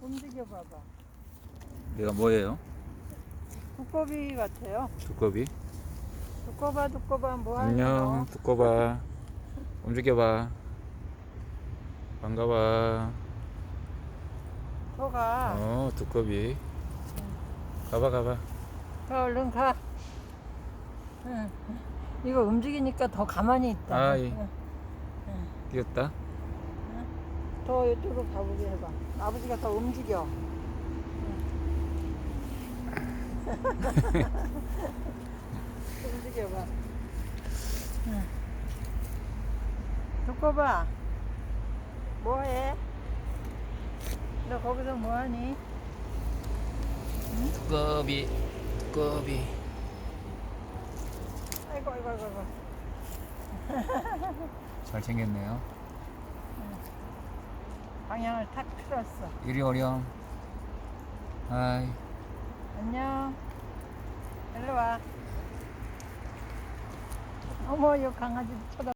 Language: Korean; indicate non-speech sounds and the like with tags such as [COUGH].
움직여 봐봐. 얘가 뭐예요? 두꺼비 같아요. 두꺼비? 두꺼봐 두꺼봐 뭐 안녕 거? 두꺼봐 움직여봐 반가워 저가 어 두꺼비 가봐 가봐 가 얼른 가. 응. 이거 움직이니까 더 가만히 있다. 아, 예. 응. 뛰었다 더 이쪽으로 가보게 해봐. 아버지가 더 움직여. [LAUGHS] 움직여봐. 응. 두꺼봐. 뭐해? 너 거기서 뭐하니? 두꺼비 두꺼비 아이고 아이고 아이고. 아이고. 잘 챙겼네요 방향을 탁 틀었어. 이리 오렴 하이 안녕. 일로 와. 어머, 이 강아지 쳐다.